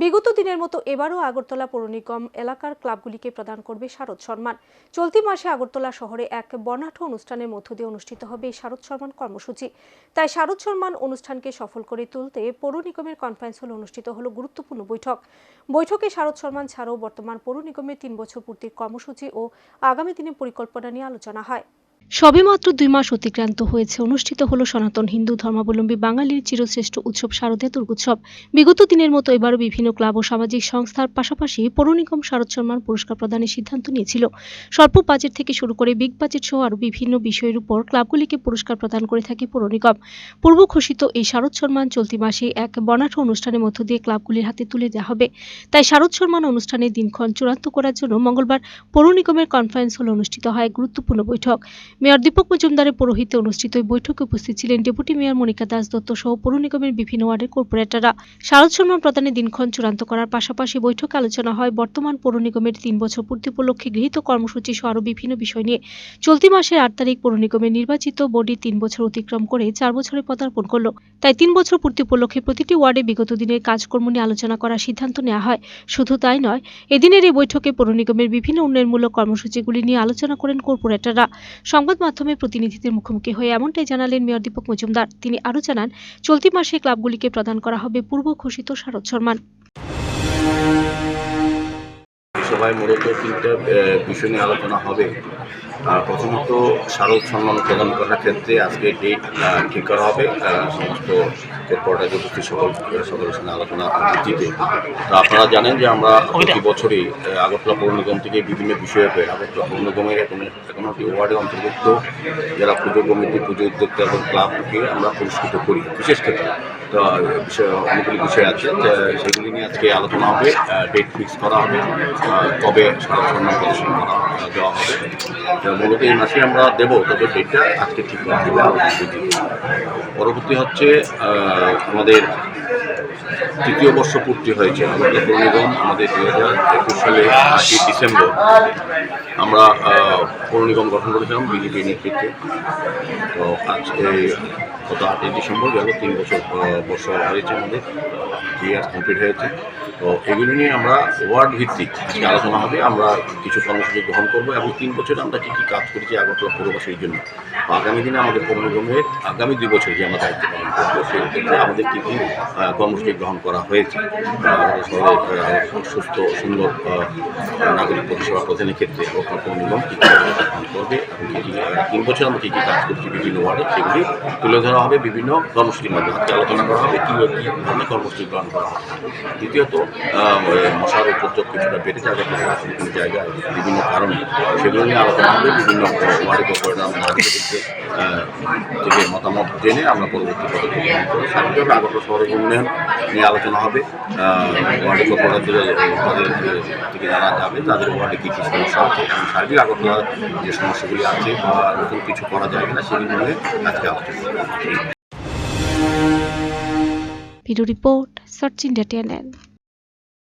বিগত দিনের মতো এবারও আগরতলা পৌর নিগম এলাকার ক্লাবগুলিকে প্রদান করবে শারদ সম্মান চলতি মাসে আগরতলা শহরে এক বর্ণাঢ্য অনুষ্ঠানের মধ্য দিয়ে অনুষ্ঠিত হবে এই শারদ সম্মান কর্মসূচি। তাই শারদ সম্মান অনুষ্ঠানকে সফল করে তুলতে পৌর নিগমের কনফারেন্স হলে অনুষ্ঠিত হলো গুরুত্বপূর্ণ বৈঠক। বৈঠকে শারদ সম্মান ছাড়াও বর্তমান পৌর নিগমের তিন বছর পূর্তির কর্মসূচি ও আগামী দিনের পরিকল্পনা নিয়ে আলোচনা হয়। সবেমাত্র দুই মাস অতিক্রান্ত হয়েছে, অনুষ্ঠিত হলো সনাতন হিন্দু ধর্মাবলম্বী বাঙালির চিরশ্রেষ্ঠ উৎসব শারদীয় দুর্গোৎসব। বিগত দিনের মতো এবারও বিভিন্ন ক্লাব ও সামাজিক সংস্থার পাশাপাশি পৌর নিগম শারদ সম্মান পুরস্কার প্রদানের সিদ্ধান্ত নিয়েছিল। স্বল্প বাজেট থেকে শুরু করে বিগ বাজেট সহ আরও বিভিন্ন বিষয়ের উপর ক্লাবগুলিকে পুরস্কার প্রদান করে থাকে পৌর নিগম পূর্ব ঘোষিত এই শারদ সম্মান চলতি মাসে এক বর্ণাঢ্য অনুষ্ঠানের মধ্য দিয়ে ক্লাবগুলির হাতে তুলে দেওয়া হবে। তাই শারদ সম্মান অনুষ্ঠানের দিনক্ষণ চূড়ান্ত করার জন্য মঙ্গলবার পৌর নিগমের কনফারেন্স হলে অনুষ্ঠিত হয় গুরুত্বপূর্ণ বৈঠক। মেয়র দীপক মজুমদারের পৌরোহিত্যে অনুষ্ঠিত ওই বৈঠকে উপস্থিত ছিলেন ডেপুটি মেয়র মনিকা দাস দত্ত সহ পৌর নিগমের বিভিন্ন ওয়ার্ডের কর্পোরেটররা। শারদ সম্মান প্রদানের দিনক্ষণ চূড়ান্ত করার পাশাপাশি বৈঠকে আলোচনা হয় বর্তমান পৌর নিগমের তিন বছর পূর্তি উপলক্ষে গৃহীত কর্মসূচি সহ আরও বিভিন্ন বিষয় নিয়ে। চলতি মাসের আট তারিখ পৌর নিগমের নির্বাচিত বডি তিন বছর অতিক্রম করে চার বছরে পদার্পণ করল। তাই তিন বছর পূর্তি উপলক্ষে প্রতিটি ওয়ার্ডে বিগত দিনের কাজকর্ম নিয়ে আলোচনা করার সিদ্ধান্ত নেওয়া হয়। শুধু তাই নয়, এদিনের এই বৈঠকে পৌর নিগমের বিভিন্ন উন্নয়নমূলক কর্মসূচিগুলি নিয়ে আলোচনা করেন কর্পোরেটররা। সংবাদ মাধ্যমে প্রতিনিধিদের মুখোমুখি হয়ে এমনটাই জানালেন মেয়র দীপক মজুমদার। তিনি আরও জানান, চলতি মাসে ক্লাবগুলিকে প্রদান করা হবে পূর্ব ঘোষিত শারদ সম্মান সভায় মূলত তিনটা বিষয় নিয়ে আলোচনা হবে। প্রথমত শারদ সম্মান প্রদান করার ক্ষেত্রে আজকে ডেট ঠিক করা হবে। সমস্ত কর্পোরেটার উপস্থিত সকল সকলের সঙ্গে আলোচনা ভিত্তিতে তো আপনারা জানেন যে আমরা প্রতি বছরই আগরতলা পৌর নিগম থেকে বিভিন্ন বিষয়ে পেয়ে আগরতলা পৌর নিগমের এখন এখনটি ওয়ার্ডের অন্তর্ভুক্ত। যারা পুজো কমিটি পুজো উদ্যোক্তা এবং ক্লাবকে আমরা পুরস্কৃত করি বিশেষ ক্ষেত্রে। তো বিষয় অনেকগুলি বিষয় আছে সেগুলি নিয়ে আজকে আলোচনা হবে ডেট ফিক্স করা হবে কবে শারদ সম্মান প্রদর্শন করা দেওয়া হবে। তো মূলত এই মাসে আমরা দেবো তবে ডেটটা আজকে ঠিক করা হবে পরবর্তী হচ্ছে আমাদের তৃতীয় বর্ষ পূর্তি হয়েছে আমাদের পৌর নিগম আমাদের দুই হাজার একুশ সালে আটই ডিসেম্বর আমরা আহ, পৌর নিগম গঠন করেছিলাম বিজেপি নেতৃত্বে। তো আজকে গত আটই ডিসেম্বর গেল তিন বছর বর্ষ হয়েছে আমাদের থ্রি ইয়ার্স কমপ্লিট হয়েছে। তো এগুলি নিয়ে আমরা ওয়ার্ড ভিত্তিক আজকে আলোচনা হবে। আমরা কিছু কর্মসূচি গ্রহণ করব এবং তিন বছরে আমরা কী কী কাজ করেছি আগরতলা পৌরবাসীর জন্য। আগামী দিনে আমাদের পৌর নিগমের আগামী দুই বছর যে আমরা দায়িত্ব পালন করব সেই ক্ষেত্রে আমাদের কী কী কর্মসূচি গ্রহণ করা হয়েছে। সুস্থ সুন্দর নাগরিক পরিষেবা প্রদানের ক্ষেত্রে কী গ্রহণ তিন বছর আমরা কী কী কাজ করছি বিভিন্ন ওয়ার্ডে সেগুলি তুলে ধরা হবে বিভিন্ন কর্মসূচির মাধ্যমে আলোচনা করা হবে কী কী ধরনের কর্মসূচি গ্রহণ করা হবে। দ্বিতীয়ত মশার উপযোগ কিছুটা বেড়ে যাবে বিভিন্ন জায়গায় বিভিন্ন কারণে সেগুলো নিয়ে আলোচনা হবে বিভিন্ন ওয়ার্ডে আহ, থেকে মতামত জেনে আমরা পরবর্তী পদক্ষেপ গ্রহণ করব স্বাভাবিকভাবে আগরতলা শহরের উন্নয়ন নিয়ে আলোচনা হবে। থেকে জানা যাবে, তাদের ওয়ার্ডে কী কী সমস্যা আছে, এবং সার্বিক আগরতলা যে সমস্যাগুলি আছে বা নতুন কিছু করা যায় কিনা সেগুলো নিয়ে আজকে আলোচনা। Video report India TNN